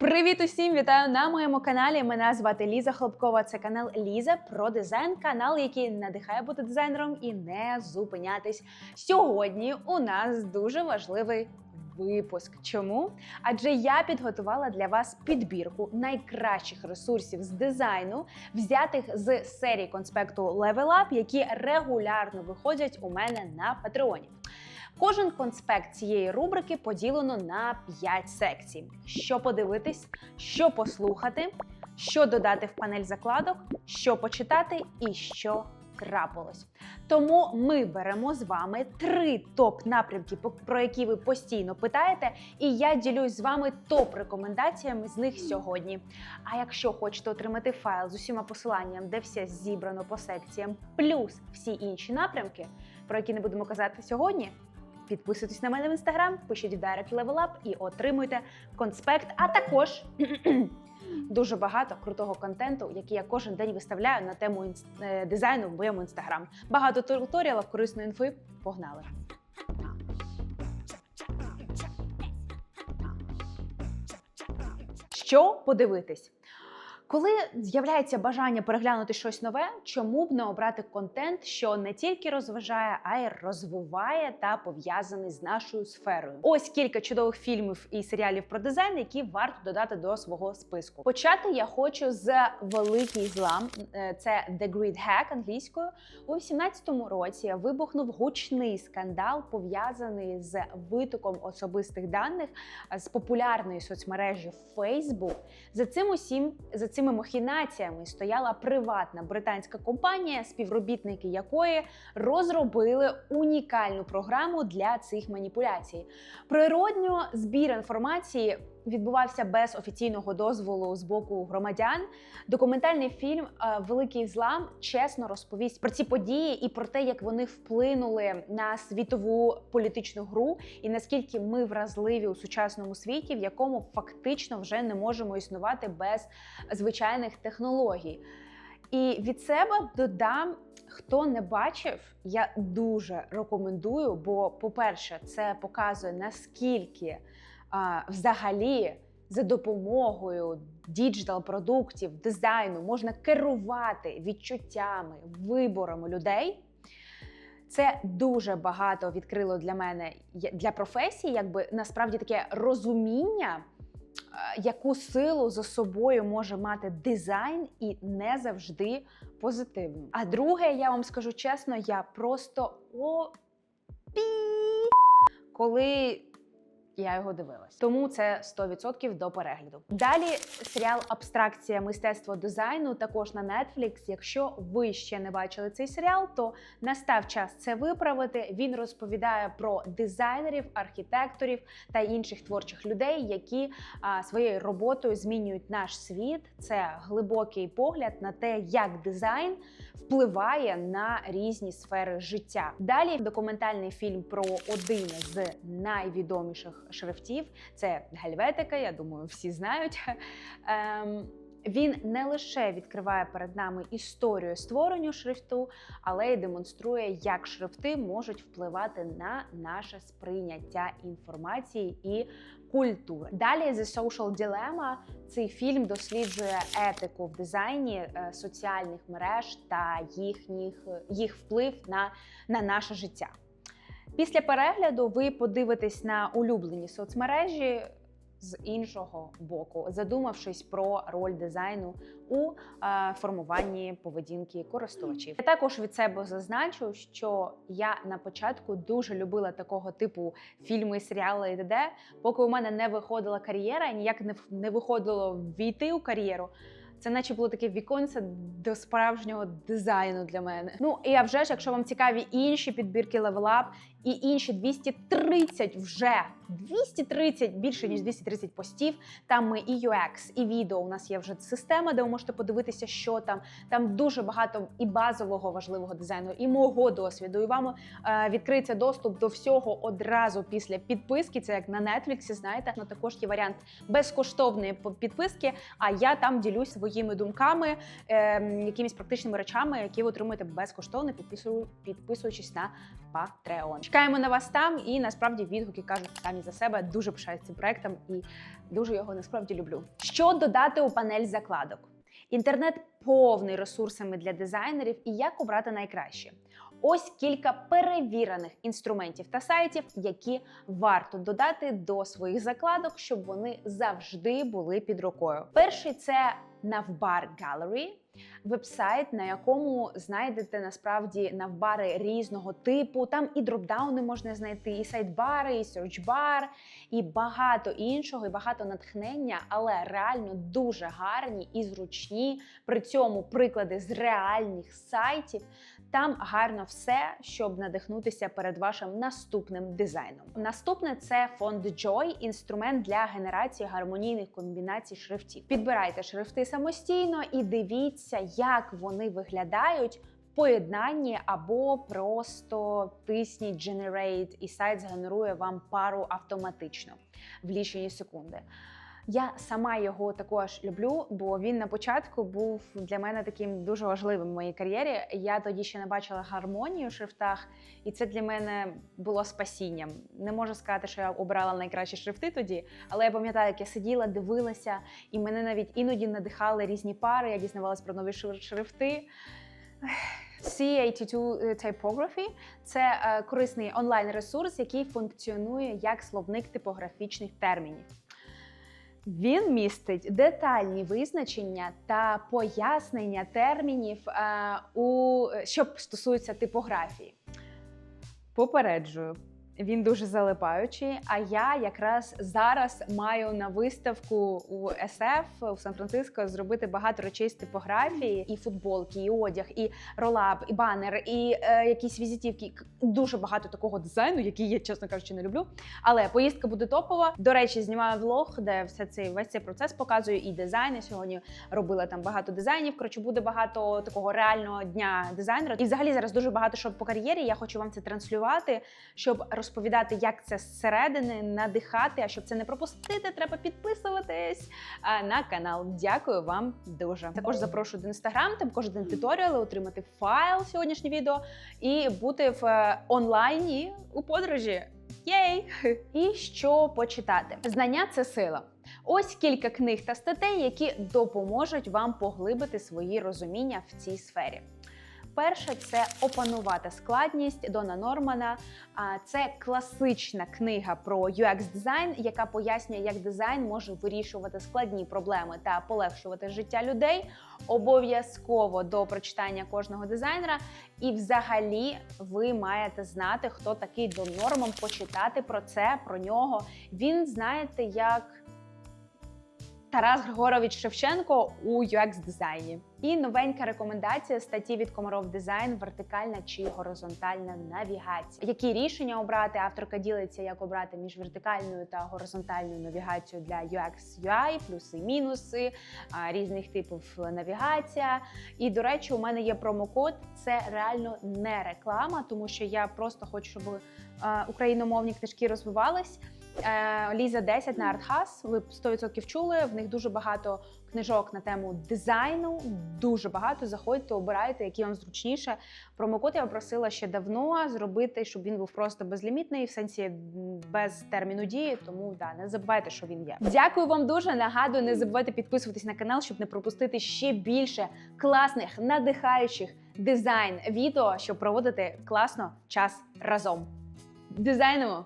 Привіт усім! Вітаю на моєму каналі. Мене звати Ліза Хлопкова. Це канал Ліза про дизайн, канал, який надихає бути дизайнером і не зупинятись. Сьогодні у нас дуже важливий випуск. Чому? Адже я підготувала для вас підбірку найкращих ресурсів з дизайну, взятих з серії конспекту Level Up, які регулярно виходять у мене на Патреоні. Кожен конспект цієї рубрики поділено на 5 секцій: що подивитись, що послухати, що додати в панель закладок, що почитати і що трапилось. Тому ми беремо з вами три топ-напрямки, про які ви постійно питаєте, і я ділюсь з вами топ-рекомендаціями з них сьогодні. А якщо хочете отримати файл з усіма посиланням, де все зібрано по секціям, плюс всі інші напрямки, про які не будемо казати сьогодні, Підписуйтесь на мене в інстаграм, пишіть Direct Level Up і отримуйте конспект. А також дуже багато крутого контенту, який я кожен день виставляю на тему інс- е, дизайну в моєму інстаграм. Багато туторіалів, корисної інфи. Погнали! Що подивитись? Коли з'являється бажання переглянути щось нове, чому б не обрати контент, що не тільки розважає, а й розвиває та пов'язаний з нашою сферою? Ось кілька чудових фільмів і серіалів про дизайн, які варто додати до свого списку. Почати я хочу з Великий злам. Е, Це The Great Hack англійською. У 18-му році вибухнув гучний скандал, пов'язаний з витоком особистих даних з популярної соцмережі Facebook. За цим усім за цими махінаціями стояла приватна британська компанія, співробітники якої розробили унікальну програму для цих маніпуляцій. Природньо збір інформації відбувався без офіційного дозволу з боку громадян. Документальний фільм е, Великий злам чесно розповість про ці події і про те, як вони вплинули на світову політичну гру, і наскільки ми вразливі у сучасному світі, в якому фактично вже не можемо існувати без звичайних технологій. І від себе додам, хто не бачив, я дуже рекомендую, бо, по-перше, це показує наскільки взагалі за допомогою діджитал продуктів, дизайну можна керувати відчуттями, виборами людей. Це дуже багато відкрило для мене для професії, якби насправді таке розуміння, яку силу за собою може мати дизайн, і не завжди позитивну. А друге, я вам скажу чесно, я просто опі, коли я його дивилась. Тому це 100% до перегляду. Далі серіал Абстракція мистецтво дизайну також на Netflix. Якщо ви ще не бачили цей серіал, то настав час це виправити. Він розповідає про дизайнерів, архітекторів та інших творчих людей, які а, своєю роботою змінюють наш світ. Це глибокий погляд на те, як дизайн впливає на різні сфери життя. Далі документальний фільм про один з найвідоміших шрифтів це Гельветика. Я думаю, всі знають. Ем, він не лише відкриває перед нами історію створення шрифту, але й демонструє, як шрифти можуть впливати на наше сприйняття інформації і культури. Далі The Social Dilemma. Цей фільм досліджує етику в дизайні е, соціальних мереж та їхніх, їх вплив на, на наше життя. Після перегляду ви подивитесь на улюблені соцмережі з іншого боку, задумавшись про роль дизайну у е, формуванні поведінки користувачів. Я також від себе зазначу, що я на початку дуже любила такого типу фільми, серіали і т.д., поки у мене не виходила кар'єра, ніяк не, виходило війти у кар'єру. Це наче було таке віконце до справжнього дизайну для мене. Ну і а вже ж, якщо вам цікаві інші підбірки Up і інші 230 вже 230, більше ніж 230 постів. Там ми і UX, і відео. У нас є вже система, де ви можете подивитися, що там. Там дуже багато і базового важливого дизайну, і мого досвіду. І вам е, відкриється доступ до всього одразу після підписки. Це як на Netflix, знаєте. Ну також є варіант безкоштовної підписки. А я там ділюсь своїми думками, е, якимись практичними речами, які ви отримуєте безкоштовно, підписую- підписуючись на Patreon. Чекаємо на вас там, і насправді відгуки кажуть самі за себе. Дуже пишаюсь цим проектом і дуже його насправді люблю. Що додати у панель закладок? Інтернет повний ресурсами для дизайнерів і як обрати найкраще. Ось кілька перевірених інструментів та сайтів, які варто додати до своїх закладок, щоб вони завжди були під рукою. Перший це Navbar Gallery, вебсайт, на якому знайдете насправді навбари різного типу. Там і дропдауни можна знайти, і сайдбари, і серчбар, і багато іншого, і багато натхнення, але реально дуже гарні і зручні. При цьому приклади з реальних сайтів. Там гарно все, щоб надихнутися перед вашим наступним дизайном. Наступне це фонд Joy, інструмент для генерації гармонійних комбінацій шрифтів. Підбирайте шрифти самостійно і дивіться, як вони виглядають в поєднанні або просто тисніть Generate, і сайт згенерує вам пару автоматично в лічені секунди. Я сама його також люблю, бо він на початку був для мене таким дуже важливим в моїй кар'єрі. Я тоді ще не бачила гармонію в шрифтах, і це для мене було спасінням. Не можу сказати, що я обрала найкращі шрифти тоді, але я пам'ятаю, як я сиділа, дивилася, і мене навіть іноді надихали різні пари. Я дізнавалась про нові шри- шрифти. C82 Typography – це е, корисний онлайн-ресурс, який функціонує як словник типографічних термінів. Він містить детальні визначення та пояснення термінів, е, у, що стосуються типографії. Попереджую, він дуже залипаючий. А я якраз зараз маю на виставку у SF у Сан-Франциско зробити багато речей з типографії, і футболки, і одяг, і ролап, і банер, і е, якісь візитівки. Дуже багато такого дизайну, який я, чесно кажучи, не люблю. Але поїздка буде топова. До речі, знімаю влог, де все цей весь цей процес показую і дизайн. Я сьогодні робила там багато дизайнів. Коротше, буде багато такого реального дня дизайнера. І взагалі зараз дуже багато що по кар'єрі. Я хочу вам це транслювати, щоб розповідати, як це зсередини, надихати. А щоб це не пропустити, треба підписуватись на канал. Дякую вам дуже. Також запрошую до інстаграм, там кожен день туторіали, отримати файл сьогоднішнє відео і бути в е, онлайні у подорожі. Єй! І що почитати? Знання це сила. Ось кілька книг та статей, які допоможуть вам поглибити свої розуміння в цій сфері. Перше це опанувати складність Дона Нормана. Це класична книга про UX дизайн, яка пояснює, як дизайн може вирішувати складні проблеми та полегшувати життя людей. Обов'язково до прочитання кожного дизайнера. І, взагалі, ви маєте знати, хто такий Дон Норман, почитати про це, про нього. Він знаєте, як Тарас Григорович Шевченко у UX дизайні. І новенька рекомендація статті від Комаров Дизайн вертикальна чи горизонтальна навігація. Які рішення обрати? Авторка ділиться, як обрати між вертикальною та горизонтальною навігацією для UX UI, плюси, мінуси, різних типів навігація. І до речі, у мене є промокод. Це реально не реклама, тому що я просто хочу, щоб україномовні книжки розвивались. Е, Ліза 10 на Артхас. Ви 100% чули. В них дуже багато книжок на тему дизайну. Дуже багато. Заходьте, обирайте, які вам зручніше. Промокод я просила ще давно зробити, щоб він був просто безлімітний, в сенсі без терміну дії. Тому да, не забувайте, що він є. Дякую вам дуже. Нагадую, не забувайте підписуватись на канал, щоб не пропустити ще більше класних, надихаючих дизайн відео, щоб проводити класно час разом. Дизайнимо!